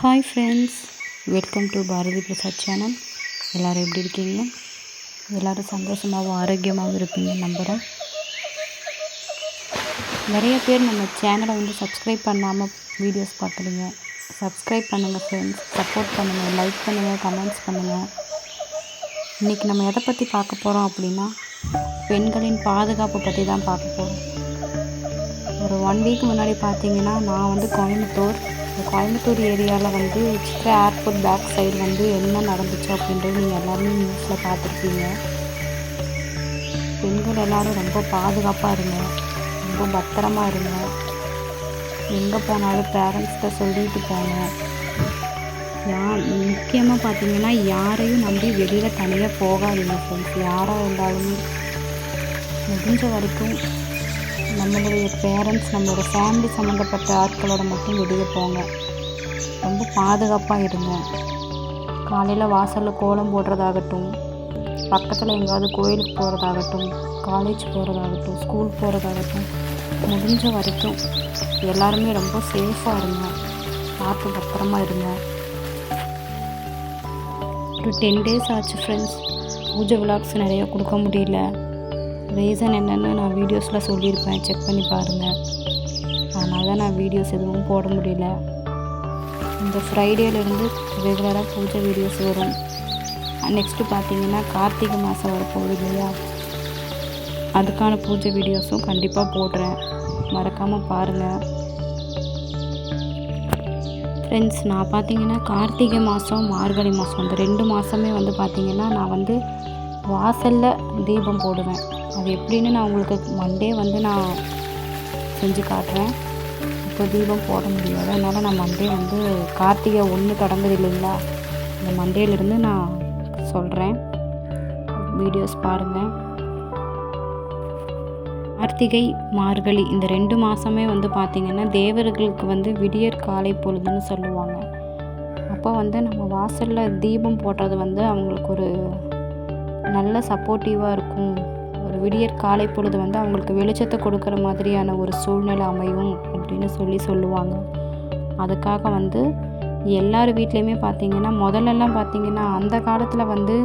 Hi friends welcome to Bharathi Prasad channel எல்லோரும் எப்படி இருக்கீங்க? எல்லோரும் சந்தோஷமாகவும் ஆரோக்கியமாகவும் இருப்பீங்க நம்புகிறேன் நிறைய பேர் நம்ம சேனலை வந்து சப்ஸ்கிரைப் பண்ணாமல் வீடியோஸ் பார்க்குறீங்க சப்ஸ்கிரைப் பண்ணுங்கள் ஃப்ரெண்ட்ஸ் சப்போர்ட் பண்ணுங்கள் லைக் பண்ணுங்கள் கமெண்ட்ஸ் பண்ணுங்கள் இன்றைக்கி நம்ம எதை பற்றி பார்க்க போகிறோம் அப்படின்னா பெண்களின் பாதுகாப்பு பற்றி தான் பார்க்க போகிறோம் ஒரு ஒன் வீக் முன்னாடி பார்த்தீங்கன்னா நான் வந்து கோயம்புத்தூர். இந்த கோயம்புத்தூர் ஏரியாவில் வந்து சித்ரா ஏர்போர்ட் பேக் சைடு வந்து என்ன நடந்துச்சு அப்படின்றது நீங்கள் எல்லாருமே நியூஸில் பார்த்துருப்பீங்க பெண்கள் எல்லோரும் ரொம்ப பாதுகாப்பாக இருங்க. ரொம்ப பத்திரமா இருங்க. எங்கே போனாலும் பேரண்ட்ஸ்கிட்ட சொல்லிட்டு போங்க. யா முக்கியமாக பார்த்தீங்கன்னா யாரையும் நம்பி வெளியில் தனியாக போகாதீங்க ஃப்ரெண்ட்ஸ் யாராக இருந்தாலுமே முடிஞ்ச வரைக்கும் நம்மளுடைய பேரண்ட்ஸ் நம்மளோட ஃபேமிலி சம்மந்தப்பட்ட ஆட்களோட மட்டும் வெளியே போங்க. ரொம்ப பாதுகாப்பாக இருங்க. காலையில் வாசலில் கோலம் போடுறதாகட்டும் பக்கத்தில் எங்கேயாவது கோயிலுக்கு போகிறதாகட்டும் காலேஜ் போகிறதாகட்டும் ஸ்கூல் போகிறதாகட்டும் முடிஞ்ச வரைக்கும் எல்லாருமே ரொம்ப சேஃபாக இருங்க. பார்த்து பத்திரமா இருங்க. ஒரு டென் டேஸ் ஆச்சு ஃப்ரெண்ட்ஸ் பூஜை விளாக்ஸ் நிறையா கொடுக்க முடியல. ரீசன் என்னென்னு நான் வீடியோஸில் சொல்லியிருப்பேன். செக் பண்ணி பாருங்கள் அதனால தான் நான் வீடியோஸ் எதுவும் போட முடியல. இந்த ஃப்ரைடேலேருந்து ரெகுலராக பூஜை வீடியோஸ் வரும். நெக்ஸ்ட்டு பார்த்தீங்கன்னா கார்த்திகை மாதம் வரப்போகுது இல்லையா? அதுக்கான பூஜை வீடியோஸும் கண்டிப்பாக போடுறேன். மறக்காமல் பாருங்கள் ஃப்ரெண்ட்ஸ் நான் பார்த்தீங்கன்னா கார்த்திகை மாதம் மார்கழி மாதம் அந்த ரெண்டு மாதமே வந்து பார்த்திங்கன்னா நான் வந்து வாசலில் தீபம் போடுவேன். அது எப்படின்னு நான் உங்களுக்கு மண்டே வந்து நான் செஞ்சு காட்டுறேன். இப்போ தீபம் போட முடியாது. அதனால் நான் மண்டே வந்து கார்த்திகை ஒன்று தொடங்குது இல்லைங்களா? அந்த மண்டேலேருந்து நான் சொல்கிறேன் வீடியோஸ் பாருங்கள் கார்த்திகை மார்கழி இந்த ரெண்டு மாதமே வந்து பார்த்திங்கன்னா தேவர்களுக்கு வந்து விடியற் காலை பொழுதுன்னு சொல்லுவாங்க. அப்போ வந்து நம்ம வாசலில் தீபம் போடுறது வந்து அவங்களுக்கு ஒரு நல்ல சப்போர்ட்டிவாக இருக்கும். ஒரு விடியற் காலை பொழுது வந்து அவங்களுக்கு வெளிச்சத்தை கொடுக்குற மாதிரியான ஒரு சூழ்நிலை அமையும் அப்படின்னு சொல்லி சொல்லுவாங்க. அதுக்காக வந்து எல்லார் வீட்லேயுமே பார்த்திங்கன்னா முதல்லலாம் பார்த்திங்கன்னா அந்த காலத்தில் வந்து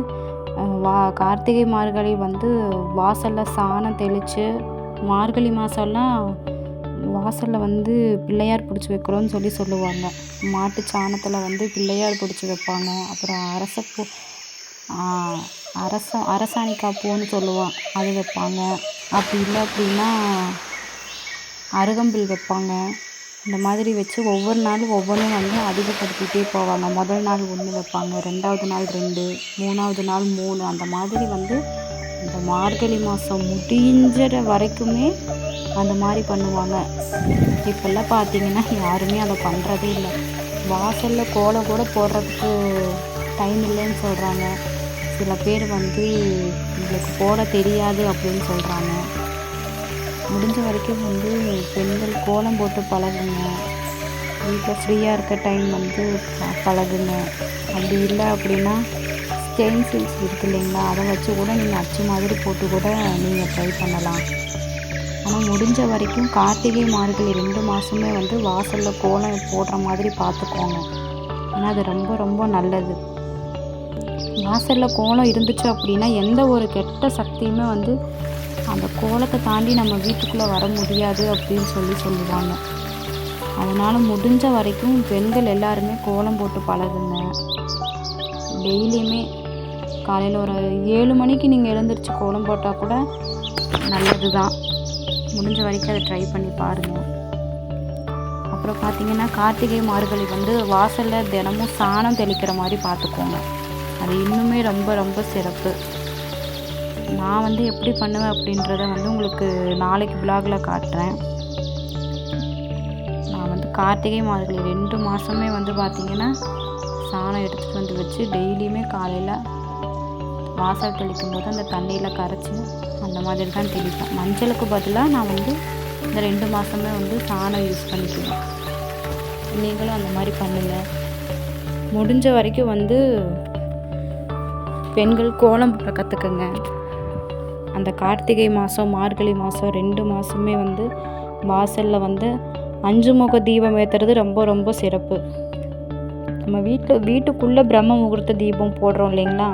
வா கார்த்திகை மார்கழி வந்து வாசலில் சாணம் தெளித்து மார்கழி மாதம்லாம் வாசலில் வந்து பிள்ளையார் பிடிச்சி வைக்கிறோன்னு சொல்லி சொல்லுவாங்க. மாட்டு சாணத்தில் வந்து பிள்ளையார் பிடிச்சி வைப்பாங்க. அப்புறம் அரச அரச அரசாணிக்காய் பூன்னு சொல்லுவோம் அது வைப்பாங்க. அப்படி இல்லை அப்படின்னா அருகம்பில் வைப்பாங்க. இந்த மாதிரி வச்சு ஒவ்வொரு நாளும் ஒவ்வொன்றும் வந்து அதிகப்படுத்திகிட்டே போவாங்க. முதல் நாள் ஒன்று வைப்பாங்க ரெண்டாவது நாள் ரெண்டு மூணாவது நாள் மூணு. அந்த மாதிரி வந்து இந்த மார்கழி மாதம் முடிஞ்சிற வரைக்குமே அந்த மாதிரி பண்ணுவாங்க. இப்போல்லாம் பார்த்தீங்கன்னா யாருமே அதை பண்ணுறதே இல்லை. வாசலில் கோலம் கூட போடுறதுக்கு டைம் இல்லைன்னு சொல்கிறாங்க சில பேர் வந்து எங்களுக்கு போட தெரியாது அப்படின்னு சொல்கிறாங்க முடிஞ்ச வரைக்கும் வந்து பெண்கள் கோலம் போட்டு பழகுங்க. வீட்டில் ஃப்ரீயாக இருக்க டைம் வந்து பழகுங்க. அப்படி இல்லை அப்படின்னா ஸ்டெயின் சீல்ஸ் இருக்குது இல்லைங்களா? அதை வச்சு கூட நீங்கள் அச்சு மாதிரி போட்டு கூட நீங்கள் ட்ரை பண்ணலாம். ஆனால் முடிஞ்ச வரைக்கும் கார்த்திகை மார்கழி ரெண்டு மாதமே வந்து வாசலில் கோலம் போடுற மாதிரி பார்த்துக்கோங்க. ஆனால் அது ரொம்ப ரொம்ப நல்லது. வாசலில் கோலம் இருந்துச்சு அப்படின்னா எந்த ஒரு கெட்ட சக்தியுமே வந்து அந்த கோலத்தை தாண்டி நம்ம வீட்டுக்குள்ளே வர முடியாது அப்படின்னு சொல்லி சொல்லுவாங்க. அதனால் முடிஞ்ச வரைக்கும் பெண்கள் எல்லாருமே கோலம் போட்டு பழகுங்க. டெய்லியுமே காலையில் ஒரு ஏழு மணிக்கு நீங்கள் எழுந்திரிச்சு கோலம் போட்டால் கூட நல்லது தான். முடிஞ்ச வரைக்கும் அதை ட்ரை பண்ணி பாருங்கள் அப்புறம் பார்த்திங்கன்னா கார்த்திகை மார்கழி வந்து வாசலில் தினமும் சாணம் தெளிக்கிற மாதிரி பார்த்துக்கோங்க. அது இன்னுமே ரொம்ப ரொம்ப சிறப்பு. நான் வந்து எப்படி பண்ணுவேன் அப்படின்றத வந்து உங்களுக்கு நாளைக்கு விலாகில் காட்டுறேன். நான் வந்து கார்த்திகை மாதத்தில் ரெண்டு மாதமே வந்து பார்த்திங்கன்னா சாணம் எடுத்துகிட்டு வந்து வச்சு டெய்லியுமே காலையில் வாசல் தெளிக்கும் போது அந்த தண்ணியில் கரைச்சி அந்த மாதிரி தான் தெளிப்பேன். மஞ்சளுக்கு பதிலாக நான் வந்து இந்த ரெண்டு மாதமே வந்து சாணம் யூஸ் பண்ணிக்குவேன். நீங்களும் அந்த மாதிரி பண்ணுங்கள் முடிஞ்ச வரைக்கும் வந்து பெண்கள் கோலம் போட கற்றுக்குங்க அந்த கார்த்திகை மாதம் மார்கழி மாதம் ரெண்டு மாதமே வந்து வாசலில் வந்து அஞ்சு முக தீபம் ஏற்றுறது ரொம்ப ரொம்ப சிறப்பு. நம்ம வீட்டில் வீட்டுக்குள்ளே பிரம்ம முகூர்த்த தீபம் போடுறோம் இல்லைங்களா?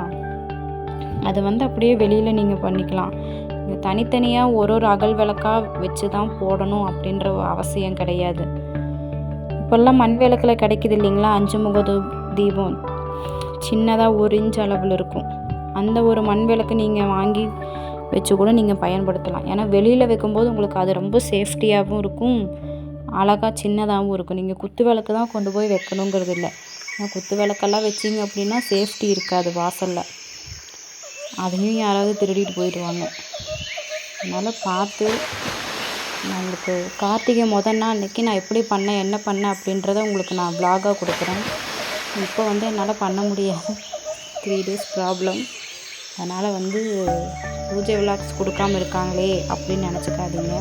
அது வந்து அப்படியே வெளியில் நீங்கள் பண்ணிக்கலாம். இங்கே தனித்தனியாக ஒரு ஒரு அகல் விளக்காக வச்சு தான் போடணும் அப்படின்ற அவசியம் கிடையாது. இப்போல்லாம் மண் விளக்கில் கிடைக்குது இல்லைங்களா? அஞ்சு முக தீபம். சின்னதாக ஒரு இன்ச் அளவில் இருக்கும். அந்த ஒரு மண் விளக்கு நீங்கள் வாங்கி வச்சு கூட நீங்கள் பயன்படுத்தலாம். ஏன்னா வெளியில் வைக்கும்போது உங்களுக்கு அது ரொம்ப சேஃப்டியாகவும் இருக்கும். அழகாக சின்னதாகவும் இருக்கும். நீங்கள் குத்து விளக்கு தான் கொண்டு போய் வைக்கணுங்கிறது இல்லை. ஏன்னா குத்து விளக்கெல்லாம் வச்சிங்க அப்படின்னா சேஃப்டி இருக்காது வாசலில். அதையும் யாராவது திருடிட்டு போயிடுவாங்க. அதனால் பார்த்து உங்களுக்கு கார்த்திகை முதல் நாள் அன்றைக்கி நான் எப்படி பண்ணேன் என்ன பண்ணேன் அப்படின்றத உங்களுக்கு நான் vlog-ஆ கொடுக்குறேன். இப்போ வந்து என்னால் பண்ண முடியாது. த்ரீ டேஸ் ப்ராப்ளம் அதனால் வந்து பூஜை விளாக்ஸ் கொடுக்காம இருக்காங்களே அப்படின்னு நினச்சிக்காதீங்க.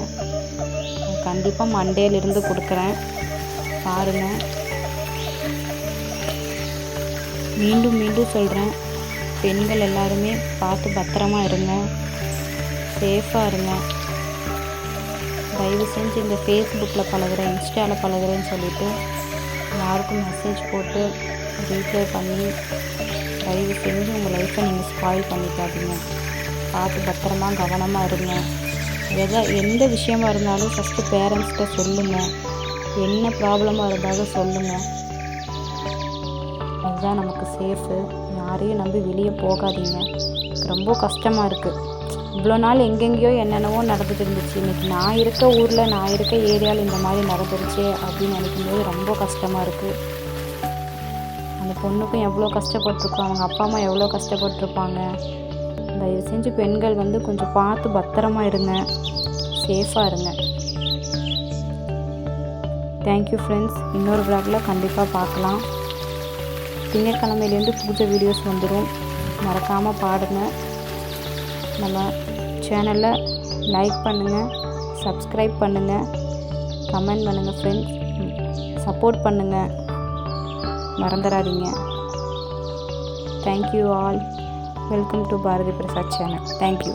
கண்டிப்பாக மண்டேலேருந்து கொடுக்குறேன். பாருங்கள் மீண்டும் மீண்டும் சொல்கிறேன் பெண்கள் எல்லாருமே பார்த்து பத்திரமா இருங்க. சேஃபாக இருங்க. தயவு செஞ்சு இந்த ஃபேஸ்புக்கில் பழகுறேன் இன்ஸ்டாவில் பழகுறேன்னு சொல்லிட்டு யாருக்கும் மெசேஜ் போட்டு ரீப்ளை பண்ணி தயவு செஞ்சு உங்கள் லைஃப்பை நீங்கள் ஸ்பாயில் பண்ணிக்காதீங்க. பார்த்து பத்திரமா கவனமாக இருங்க. எதை எந்த விஷயமா இருந்தாலும் ஃபஸ்ட்டு பேரண்ட்ஸ்கிட்ட சொல்லுங்கள் என்ன ப்ராப்ளமாக இருந்தாலும் சொல்லுங்கள் அதுதான் நமக்கு சேஃபு யாரையும் நம்பி வெளியே போகாதீங்க. ரொம்ப கஷ்டமாக இருக்குது இவ்வளோ நாள் எங்கெங்கேயோ என்னென்னவோ நடந்துட்டு இருந்துச்சு. இன்றைக்கி நான் இருக்க ஊரில் நான் இருக்க ஏரியாவில் இந்த மாதிரி நடந்துருச்சு அப்படின்னு நினைக்கும்போது ரொம்ப கஷ்டமாக இருக்குது அந்த பொண்ணுக்கும் எவ்வளோ கஷ்டப்பட்டிருக்கோம் அவங்க அப்பா அம்மா எவ்வளோ கஷ்டப்பட்டிருப்பாங்க. தயவு செஞ்சு பெண்கள் வந்து கொஞ்சம் பார்த்து பத்திரமா இருங்க. சேஃபாக இருங்க. தேங்க்யூ ஃப்ரெண்ட்ஸ் இன்னொரு விளாகில் கண்டிப்பாக பார்க்கலாம். திங்கட்கிழமையிலேருந்து பூஜை வீடியோஸ் வந்துடும் மறக்காமல் பாடுங்க. நம்ம சேனலை லைக் பண்ணுங்கள் சப்ஸ்கிரைப் பண்ணுங்கள் கமெண்ட் பண்ணுங்கள் ஃப்ரெண்ட்ஸ் சப்போர்ட் பண்ணுங்கள் மறந்துடாதீங்க. Thank you all welcome to Bharathi Prasad channel thank you